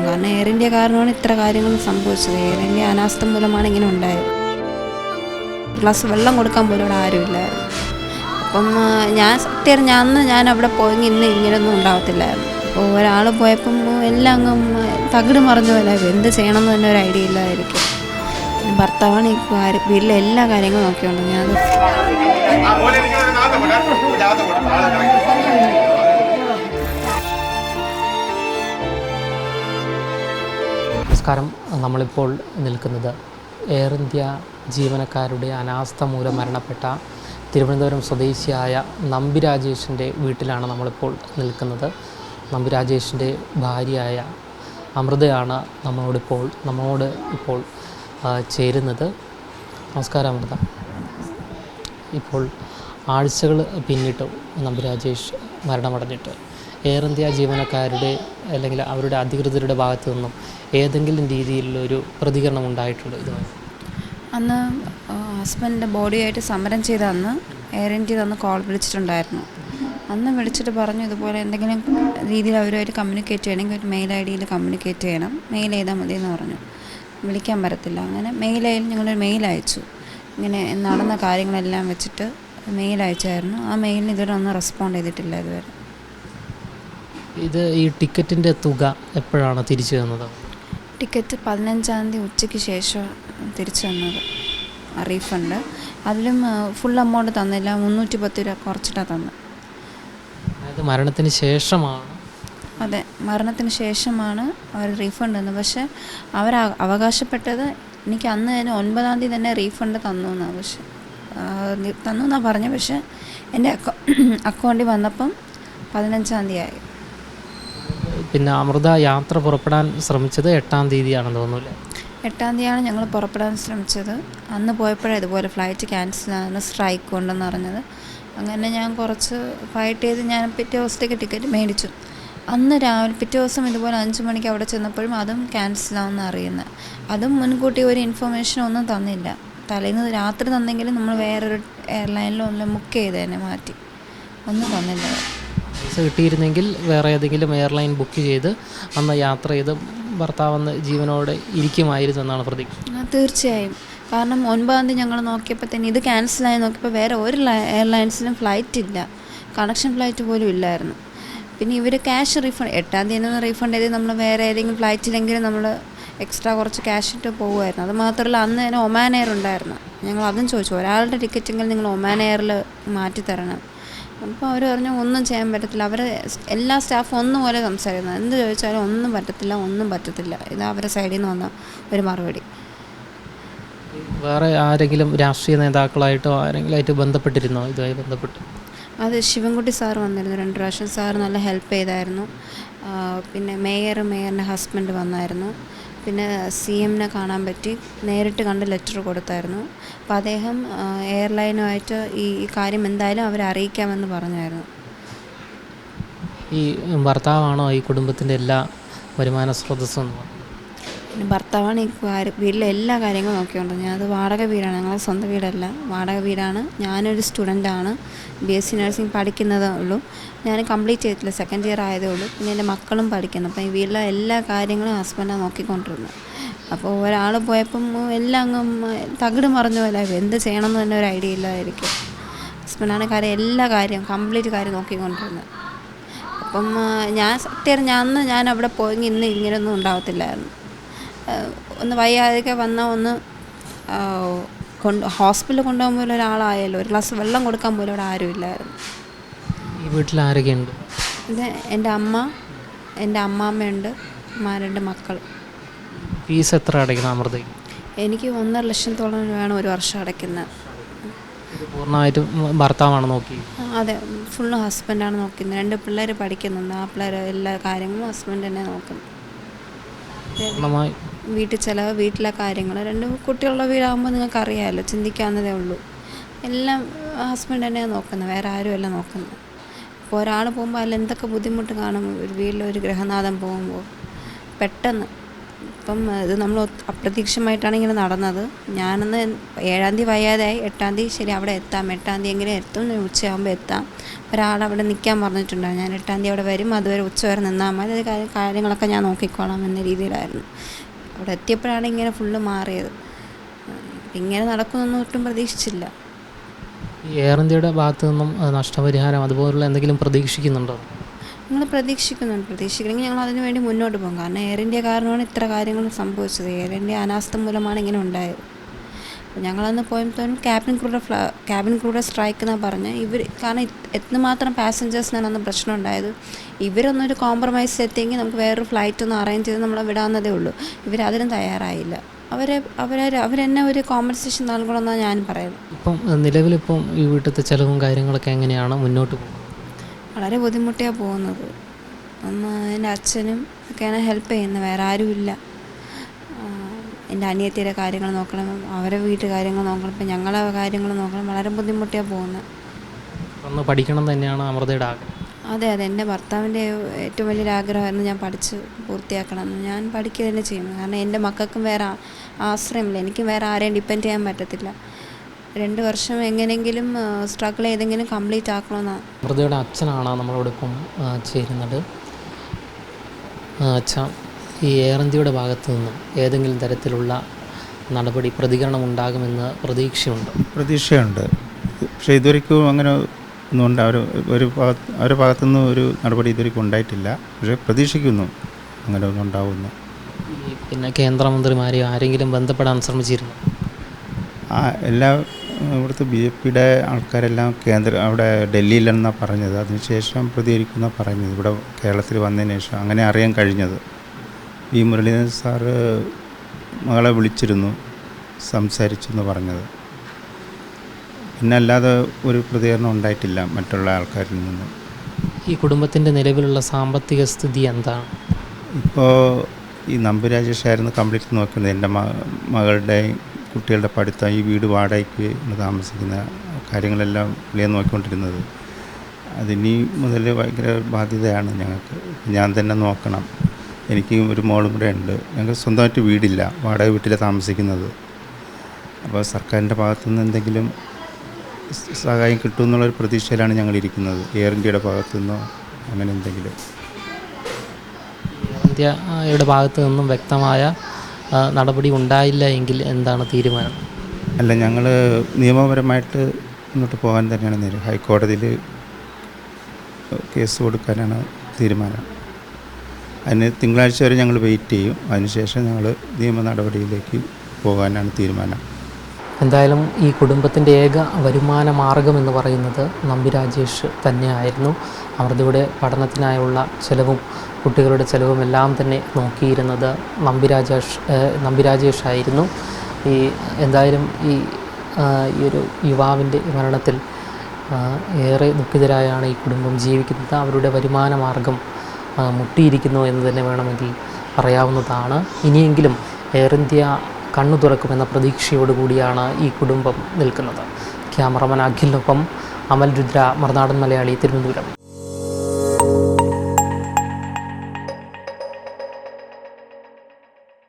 ഉണ്ടാവും കാരണം air India കാരണമാണ് ഇത്ര കാര്യങ്ങൾ സംഭവിച്ചത്. എയർ ഇന്ത്യ അനാസ്ഥ മൂലമാണ് ഇങ്ങനെ ഉണ്ടായത്. ഗ്ലാസ് വെള്ളം കൊടുക്കാൻ പോലും ഇവിടെ ആരുമില്ലായിരുന്നു അപ്പം ഞാൻ സത്യം ഞാൻ അന്ന് ഞാൻ അവിടെ പോയെങ്കിൽ ഇന്ന് ഇങ്ങനെയൊന്നും ഉണ്ടാവത്തില്ലായിരുന്നു. അപ്പോൾ ഒരാൾ പോയപ്പം എല്ലാം അങ്ങ് തകിട് മറിഞ്ഞ പോലെ എന്ത് ചെയ്യണമെന്ന് തന്നെ ഒരു ഐഡിയ ഇല്ലായിരിക്കും. ഭർത്താവാണ് ഈ വീട്ടിലെ എല്ലാ കാര്യങ്ങളും നോക്കിയുണ്ട് ഞാൻ നമസ്കാരം. നമ്മളിപ്പോൾ നിൽക്കുന്നത് എയർ ഇന്ത്യ ജീവനക്കാരുടെ അനാസ്ഥ മൂലം മരണപ്പെട്ട തിരുവനന്തപുരം സ്വദേശിയായ നമ്പി രാജേഷിന്റെ വീട്ടിലാണ് നമ്മളിപ്പോൾ നിൽക്കുന്നത്. നമ്പി രാജേഷിന്റെ ഭാര്യയായ അമൃതയാണ് നമ്മളോടിപ്പോൾ നമ്മളോട് ഇപ്പോൾ ചേരുന്നത്. നമസ്കാരം അമൃത. ഇപ്പോൾ ആഴ്ചകൾ പിന്നിട്ടു നമ്പി രാജേഷ് മരണമടഞ്ഞിട്ട്. എയർ ഇന്ത്യ ജീവനക്കാരുടെ അല്ലെങ്കിൽ അവരുടെ അധികൃതരുടെ ഭാഗത്തു നിന്നും ഏതെങ്കിലും രീതിയിലുള്ളൊരു പ്രതികരണം ഉണ്ടായിട്ടുണ്ട് ഇതുമായി? അന്ന് ഹസ്ബൻഡിന്റെ ബോഡിയായിട്ട് സമരം ചെയ്ത അന്ന് എയർ ഇന്ത്യ അന്ന് കോൾ വിളിച്ചിട്ടുണ്ടായിരുന്നു. അന്ന് വിളിച്ചിട്ട് പറഞ്ഞു ഇതുപോലെ എന്തെങ്കിലും രീതിയിൽ അവരുമായിട്ട് കമ്മ്യൂണിക്കേറ്റ് ചെയ്യണമെങ്കിൽ ഒരു മെയിൽ ഐ ഡിയിൽ കമ്മ്യൂണിക്കേറ്റ് ചെയ്യണം. മെയിൽ ചെയ്താൽ മതി എന്ന് പറഞ്ഞു. വിളിക്കാൻ പറ്റത്തില്ല. അങ്ങനെ മെയിൽ ആയാലും ഞങ്ങളൊരു മെയിൽ അയച്ചു. ഇങ്ങനെ നടന്ന കാര്യങ്ങളെല്ലാം വെച്ചിട്ട് മെയിൽ അയച്ചായിരുന്നു. ആ മെയിലിന് ഇതുവരെ ഒന്നും റെസ്പോണ്ട് ചെയ്തിട്ടില്ല ഇതുവരെ. ഇത് ഈ ടിക്കറ്റിന്റെ തുക എപ്പോഴാണ് തിരിച്ചു തന്നത്? ടിക്കറ്റ് പതിനഞ്ചാം തീയതി ഉച്ചയ്ക്ക് ശേഷം തിരിച്ചു തന്നത്. റീഫണ്ട് അതിലും ഫുൾ എമൗണ്ട് തന്നില്ല. മുന്നൂറ്റി പത്ത് രൂപ കുറച്ചിട്ടാണ് തന്നത്. അതായത് മരണത്തിന് ശേഷമാണ്? അതെ. മരണത്തിന് ശേഷമാണ് അവർ റീഫണ്ട് തന്നത്. പക്ഷേ അവർ അവകാശപ്പെട്ടത് എനിക്ക് അന്ന് തന്നെ ഒൻപതാം തീയതി തന്നെ റീഫണ്ട് തന്നു എന്നാണ് പക്ഷെ തന്നു എന്നാണ് പറഞ്ഞത്. പക്ഷേ എന്റെ അക്കൗണ്ടിൽ വന്നപ്പം പതിനഞ്ചാം തീയതി ആയി. പിന്നെ അമൃത യാത്ര പുറപ്പെടാൻ ശ്രമിച്ചത് എട്ടാം തീയതിയാണെന്ന് തോന്നുന്നു എട്ടാം തീയതിയാണ് ഞങ്ങൾ പുറപ്പെടാൻ ശ്രമിച്ചത്. അന്ന് പോയപ്പോഴേ ഇതുപോലെ ഫ്ലൈറ്റ് ക്യാൻസലാണ് സ്ട്രൈക്ക് ഉണ്ടെന്ന് അറിഞ്ഞത്. അങ്ങനെ ഞാൻ കുറച്ച് ഫൈറ്റ് ചെയ്ത് ഞാൻ പിറ്റേ ദിവസത്തേക്ക് ടിക്കറ്റ് മേടിച്ചു. അന്ന് രാവിലെ പിറ്റേ ദിവസം ഇതുപോലെ അഞ്ച് മണിക്ക് അവിടെ ചെന്നപ്പോഴും അതും ക്യാൻസലാണെന്ന് അറിയുന്നത് അതും മുൻകൂട്ടി ഒരു ഇൻഫർമേഷൻ ഒന്നും തന്നില്ല. തലേന്ന് രാത്രി തന്നെങ്കിലും നമ്മൾ വേറൊരു എയർലൈനിലൊന്നും ബുക്ക് ചെയ്ത് തന്നെ മാറ്റി. ഒന്നും തന്നില്ല. കിട്ടിയിരുന്നെങ്കിൽ വേറെ ഏതെങ്കിലും എയർലൈൻ ബുക്ക് ചെയ്ത് അന്ന് യാത്ര ചെയ്ത് ഭർത്താവ് അന്ന് ജീവനോടെ ഇരിക്കുമായിരുന്നു എന്നാണ് പ്രതീക്ഷ. തീർച്ചയായും. കാരണം ഒൻപതാം തീയതി ഞങ്ങൾ നോക്കിയപ്പോൾ തന്നെ ഇത് ക്യാൻസലായി നോക്കിയപ്പോൾ വേറെ ഒരു എയർലൈൻസിനും ഫ്ലൈറ്റ് ഇല്ല. കണക്ഷൻ ഫ്ലൈറ്റ് പോലും ഇല്ലായിരുന്നു. പിന്നെ ഇവർ ക്യാഷ് റീഫണ്ട് എട്ടാം തീയതി നിന്ന് റീഫണ്ട് ചെയ്ത് നമ്മൾ വേറെ ഏതെങ്കിലും ഫ്ലൈറ്റ് ഫ്ലൈറ്റിലെങ്കിലും നമ്മൾ എക്സ്ട്രാ കുറച്ച് ക്യാഷ് ഇട്ട് പോകുമായിരുന്നു അത് മാത്രമല്ല അന്ന് തന്നെ ഒമാൻ എയർ ഉണ്ടായിരുന്നു. ഞങ്ങൾ അതും ചോദിച്ചു ഒരാളുടെ ടിക്കറ്റെങ്കിലും നിങ്ങൾ ഒമാൻ എയറിൽ മാറ്റി തരണം അപ്പോൾ അവർ പറഞ്ഞു ഒന്നും ചെയ്യാൻ പറ്റത്തില്ല. അവർ എല്ലാ സ്റ്റാഫും ഒന്നുപോലെ സംസാരിക്കുന്നത് എന്ത് ചോദിച്ചാലും ഒന്നും പറ്റത്തില്ല ഒന്നും പറ്റത്തില്ല. ഇത് അവരുടെ സൈഡിൽ നിന്ന് വന്ന ഒരു മറുപടി. വേറെ ആരെങ്കിലും രാഷ്ട്രീയ നേതാക്കളായിട്ടോ ആരെങ്കിലും ആയിട്ട് ബന്ധപ്പെട്ടിരുന്നോ? ഇതുമായി ബന്ധപ്പെട്ട്. അത് ശിവൻകുട്ടി സാർ വന്നിരുന്നു രണ്ട് പ്രാവശ്യം. സാർ നല്ല ഹെൽപ്പ് ചെയ്തായിരുന്നു. പിന്നെ മേയർ മേയറിന്റെ ഹസ്ബൻഡ് വന്നായിരുന്നു. പിന്നെ സി എമ്മിനെ കാണാൻ പറ്റി. നേരിട്ട് കണ്ട് ലെറ്റർ കൊടുത്തായിരുന്നു. അപ്പോൾ അദ്ദേഹം എയർലൈനുമായിട്ട് ഈ കാര്യം എന്തായാലും അവരെ അറിയിക്കാമെന്ന് പറഞ്ഞായിരുന്നു. ഈ ഭർത്താവാണോ ഈ കുടുംബത്തിന്റെ എല്ലാ വരുമാന സ്രോതസ്സും? പിന്നെ ഭർത്താവാണ് ഈ വീട്ടിലെ എല്ലാ കാര്യങ്ങളും നോക്കിയോണ്ട് ഞാൻ അത് വാടക വീടാണ്. ഞങ്ങളുടെ സ്വന്തം വീടല്ല. വാടക വീടാണ്. ഞാനൊരു സ്റ്റുഡന്റാണ്. ബി എസ് സി നഴ്സിംഗ് പഠിക്കുന്നതേ ഉള്ളൂ. ഞാൻ കംപ്ലീറ്റ് ചെയ്തിട്ടില്ല. സെക്കൻഡ് ഇയർ ആയതേ ഉള്ളൂ. പിന്നെ എന്റെ മക്കളും പഠിക്കുന്നു. അപ്പം ഈ വീട്ടിലെ എല്ലാ കാര്യങ്ങളും ഹസ്ബൻഡാണ് നോക്കിക്കൊണ്ടിരുന്നത് അപ്പോൾ ഒരാൾ പോയപ്പം എല്ലാം അങ്ങ് തകിട് മറിഞ്ഞ പോലെ. എന്ത് ചെയ്യണമെന്ന് തന്നെ ഒരു ഐഡിയ ഇല്ലായിരിക്കും ഹസ്ബൻഡാണ് കാര്യം എല്ലാ കാര്യവും കംപ്ലീറ്റ് കാര്യം നോക്കിക്കൊണ്ടിരുന്നത് അപ്പം ഞാൻ സത്യം ഞാൻ അന്ന് ഞാൻ അവിടെ പോയെങ്കിൽ ഇന്ന് ഇങ്ങനെയൊന്നും ഉണ്ടാവത്തില്ലായിരുന്നു. ആ, ഒന്ന് വയ്യാതെയൊക്കെ വന്നാൽ ഒന്ന് കൊണ്ട് ഹോസ്പിറ്റലിൽ കൊണ്ടുപോകാൻ പോലും ഒരാളായല്ലോ ഒരു ഗ്ലാസ് വെള്ളം കൊടുക്കാൻ പോലും അവിടെ ആരുമില്ലായിരുന്നു ഈ വീട്ടിൽ ആരൊക്കെയുണ്ട്? ഇത് എന്റെ അമ്മ എന്റെ അമ്മാമ്മയുണ്ട് അമ്മ രണ്ട് മക്കൾ. ഫീസ് എത്ര അടയ്ക്കണം അമൃതയ്ക്ക്? എനിക്ക് ഒന്നര ലക്ഷത്തോളം രൂപയാണ് ഒരു വർഷം അടയ്ക്കുന്നത്. പൂർണമായിട്ടും ഭർത്താവാണ് നോക്കി? അതെ. ഫുള്ള് ഹസ്ബൻഡാണ് നോക്കുന്നത്. രണ്ട് പിള്ളേർ പഠിക്കുന്നുണ്ട്. ആ പിള്ളേർ എല്ലാ കാര്യങ്ങളും ഹസ്ബൻഡ് തന്നെ നോക്കുന്നു. പൂർണമായി വീട്ടിൽ ചിലവ് വീട്ടിലെ കാര്യങ്ങൾ രണ്ട് കുട്ടികളുടെ വീടാകുമ്പോൾ നിങ്ങൾക്ക് അറിയാമല്ലോ ചിന്തിക്കാവുന്നതേ ഉള്ളൂ. എല്ലാം ഹസ്ബൻഡ് തന്നെയാണ് നോക്കുന്നത് വേറെ ആരുമല്ല നോക്കുന്നത് ഇപ്പോൾ ഒരാൾ പോകുമ്പോൾ അതിൽ എന്തൊക്കെ ബുദ്ധിമുട്ട് കാണും ഒരു വീട്ടിലൊരു ഗ്രഹനാഥം പോകുമ്പോൾ പെട്ടെന്ന് ഇപ്പം ഇത് നമ്മൾ അപ്രതീക്ഷമായിട്ടാണ് ഇങ്ങനെ നടന്നത്. ഞാനന്ന് ഏഴാം തീയതി വയ്യാതായി എട്ടാം തീയതി ശരി അവിടെ എത്താം എട്ടാം തീയതി എങ്ങനെ എത്തും ഉച്ചയാകുമ്പോൾ എത്താം. ഒരാൾ അവിടെ നിൽക്കാൻ പറഞ്ഞിട്ടുണ്ടായിരുന്നു. ഞാൻ എട്ടാം തീയതി അവിടെ വരും അതുവരെ ഉച്ച വരെ നിന്നാൽ മതി അത് കാര്യങ്ങളൊക്കെ ഞാൻ നോക്കിക്കോളാം എന്ന രീതിയിലായിരുന്നു. അവിടെ എത്തിയപ്പോഴാണ് ഇങ്ങനെ ഫുള്ള് മാറിയത്. ഇങ്ങനെ നടക്കുമെന്നൊന്നും ഒട്ടും പ്രതീക്ഷിച്ചില്ല. ഈ എയർ ഇന്ത്യയുടെ ഭാഗത്തു നിന്നും നഷ്ടപരിഹാരം അതുപോലുള്ള എന്തെങ്കിലും പ്രതീക്ഷിക്കുന്നുണ്ടോ? ഞങ്ങൾ പ്രതീക്ഷിക്കുന്നുണ്ട്. പ്രതീക്ഷിക്കണമെങ്കിൽ ഞങ്ങൾ അതിനു വേണ്ടി മുന്നോട്ട് പോകും. കാരണം എയർ ഇന്ത്യ കാരണമാണ് ഇത്ര കാര്യങ്ങൾ സംഭവിച്ചത്. എയർ ഇന്ത്യ അനാസ്ഥ മൂലമാണ് ഇങ്ങനെ ഉണ്ടായത്. ഞങ്ങളന്ന് പോയപ്പോഴും ക്യാബിൻ ക്രൂയുടെ ഫ്ല ക്യാബിൻ ക്രൂയുടെ സ്ട്രൈക്ക് എന്നാണ് പറഞ്ഞത് ഇവർ കാരണം എത്രമാത്രം പാസഞ്ചേഴ്സിനാണ് അന്ന് പ്രശ്നം ഉണ്ടായത്. ഇവരൊന്നൊരു കോംപ്രമൈസ് എത്തിയെങ്കിൽ നമുക്ക് വേറൊരു ഫ്ലൈറ്റ് ഒന്ന് അറേഞ്ച് ചെയ്ത് നമ്മളെ വിടാവുന്നതേ ഉള്ളൂ. ഇവരതിനും അതിനും തയ്യാറായില്ല. അവരെ അവരെ അവരെന്നെ ഒരു കോമ്പൻസേഷൻ നൽകണമെന്നാണ് ഞാൻ പറയുന്നത്. ഇപ്പം നിലവിലിപ്പം ഈ വീട്ടിലത്തെ ചിലവും കാര്യങ്ങളൊക്കെ എങ്ങനെയാണ് മുന്നോട്ട് പോകുന്നത്? വളരെ ബുദ്ധിമുട്ടിയാണ് പോകുന്നത്. അന്ന് എന്റെ അച്ഛനും ഒക്കെയാണ് ഹെൽപ്പ് ചെയ്യുന്നത്. വേറെ ആരുമില്ല. എന്റെ അനിയത്തിയുടെ കാര്യങ്ങൾ നോക്കണം അവരെ വീട്ടു കാര്യങ്ങൾ നോക്കണം ഇപ്പം ഞങ്ങളെ കാര്യങ്ങൾ നോക്കണം വളരെ ബുദ്ധിമുട്ടിയാണ് പോകുന്നത്. ഒന്ന് പഠിക്കണം തന്നെയാണ് അമൃതയുടെ ആഗ്രഹം. അതെ അതെ എന്റെ ഭർത്താവിന്റെ ഏറ്റവും വലിയൊരു ആഗ്രഹമായിരുന്നു ഞാൻ പഠിച്ച് പൂർത്തിയാക്കണം. ഞാൻ പഠിക്കുക തന്നെ ചെയ്യും കാരണം എന്റെ മക്കൾക്കും വേറെ ആശ്രയമില്ല. എനിക്കും വേറെ ആരെയും ഡിപ്പെൻഡ് ചെയ്യാൻ പറ്റത്തില്ല. രണ്ട് വർഷം എങ്ങനെയെങ്കിലും സ്ട്രഗിൾ ചെയ്തെങ്കിലും കംപ്ലീറ്റ് ആക്കണമെന്നാണ് അമൃതയുടെ അച്ഛനാണ് നമ്മളോടൊപ്പം ചേരുന്നത്. അച്ഛൻ അച്ഛ ഈ എയർ ഇന്ത്യയുടെ ഭാഗത്തു നിന്നും ഏതെങ്കിലും തരത്തിലുള്ള നടപടി പ്രതികരണം ഉണ്ടാകുമെന്ന് പ്രതീക്ഷയുണ്ട്? പ്രതീക്ഷയുണ്ട്. പക്ഷേ ഇതുവരെക്കും അങ്ങനെ ഒന്നും ഉണ്ട്. അവർ ഒരു ഭാഗത്ത് അവരുടെ ഭാഗത്തുനിന്ന് ഒരു നടപടി ഇതുവരെക്കും ഉണ്ടായിട്ടില്ല. പക്ഷേ പ്രതീക്ഷിക്കുന്നു അങ്ങനെ ഒന്നും ഉണ്ടാവുമെന്ന്. പിന്നെ കേന്ദ്രമന്ത്രിമാരെയോ ആരെങ്കിലും ബന്ധപ്പെടാൻ ശ്രമിച്ചിരുന്നു? ആ എല്ലാ ഇവിടുത്തെ ബി ജെ പിയുടെ ആൾക്കാരെല്ലാം കേന്ദ്ര അവിടെ ഡൽഹിയിലെന്നാണ് പറഞ്ഞത്. അതിനുശേഷം പ്രതികരിക്കുന്ന പറഞ്ഞത്. ഇവിടെ കേരളത്തിൽ വന്നതിന് ശേഷം. അങ്ങനെ അറിയാൻ കഴിഞ്ഞത്. ഈ മുരളീധരൻ സാറ് മകളെ വിളിച്ചിരുന്നു സംസാരിച്ചു എന്ന് പറഞ്ഞത്. പിന്നെ അല്ലാതെ ഒരു പ്രതികരണം ഉണ്ടായിട്ടില്ല മറ്റുള്ള ആൾക്കാരിൽ നിന്ന്. ഈ കുടുംബത്തിന്റെ നിലവിലുള്ള സാമ്പത്തിക സ്ഥിതി എന്താണ്? ഇപ്പോൾ ഈ നമ്പി രാജേഷായിരുന്നു കംപ്ലീറ്റ് നോക്കുന്നത്. എന്റെ മകളുടെ കുട്ടികളുടെ പഠിത്തം ഈ വീട് വാടകയ്ക്ക് താമസിക്കുന്ന കാര്യങ്ങളെല്ലാം പുള്ളിയെ നോക്കിക്കൊണ്ടിരുന്നത്. അതിനി മുതൽ ഭയങ്കര ബാധ്യതയാണ് ഞങ്ങൾക്ക്. ഞാൻ തന്നെ നോക്കണം. എനിക്ക് ഒരു മോളും കൂടെ ഉണ്ട്. ഞങ്ങൾ സ്വന്തമായിട്ട് വീടില്ല. വാടക വീട്ടിലാണ് താമസിക്കുന്നത്. അപ്പോൾ സർക്കാരിന്റെ ഭാഗത്തു നിന്ന് എന്തെങ്കിലും സഹായം കിട്ടുമെന്നുള്ളൊരു പ്രതീക്ഷയിലാണ് ഞങ്ങൾ ഇരിക്കുന്നത് എയർ ഇന്ത്യയുടെ ഭാഗത്തു നിന്നോ അങ്ങനെ എന്തെങ്കിലും ഇന്ത്യയുടെ ഭാഗത്തു നിന്നും വ്യക്തമായ നടപടി ഉണ്ടായില്ല എങ്കിൽ എന്താണ് തീരുമാനം? അല്ല ഞങ്ങൾ നിയമപരമായിട്ട് മുന്നോട്ട് പോകാൻ തന്നെയാണ് നേരം. ഹൈക്കോടതിയിൽ കേസ് കൊടുക്കാനാണ് തീരുമാനം. അതിന് തിങ്കളാഴ്ച വരെ ഞങ്ങൾ വെയിറ്റ് ചെയ്യും. അതിനുശേഷം ഞങ്ങൾ നിയമ നടപടിയിലേക്ക് പോകാനാണ് തീരുമാനം. എന്തായാലും ഈ കുടുംബത്തിന്റെ ഏക വരുമാന മാർഗം എന്ന് പറയുന്നത് നമ്പി രാജേഷ് തന്നെയായിരുന്നു. അമൃതയുടെ പഠനത്തിനായുള്ള ചിലവും കുട്ടികളുടെ ചിലവും എല്ലാം തന്നെ നോക്കിയിരുന്നത് നമ്പി രാജേഷ് നമ്പി രാജേഷ് ആയിരുന്നു. ഈ എന്തായാലും ഈ ഈ ഒരു യുവാവിന്റെ മരണത്തിൽ ഏറെ ദുഃഖിതരായാണ് ഈ കുടുംബം ജീവിക്കുന്നത്. അവരുടെ വരുമാന മാർഗം മുട്ടിയിരിക്കുന്നു എന്ന് തന്നെ വേണമെങ്കിൽ പറയാവുന്നതാണ്. ഇനിയെങ്കിലും എയർ ഇന്ത്യ കണ്ണു തുറക്കുമെന്ന പ്രതീക്ഷയോടുകൂടിയാണ് ഈ കുടുംബം നിൽക്കുന്നത്. ക്യാമറമാൻ അഖിലിനൊപ്പം അമൽ രുദ്ര മറുനാടൻ മലയാളി തിരുവനന്തപുരം.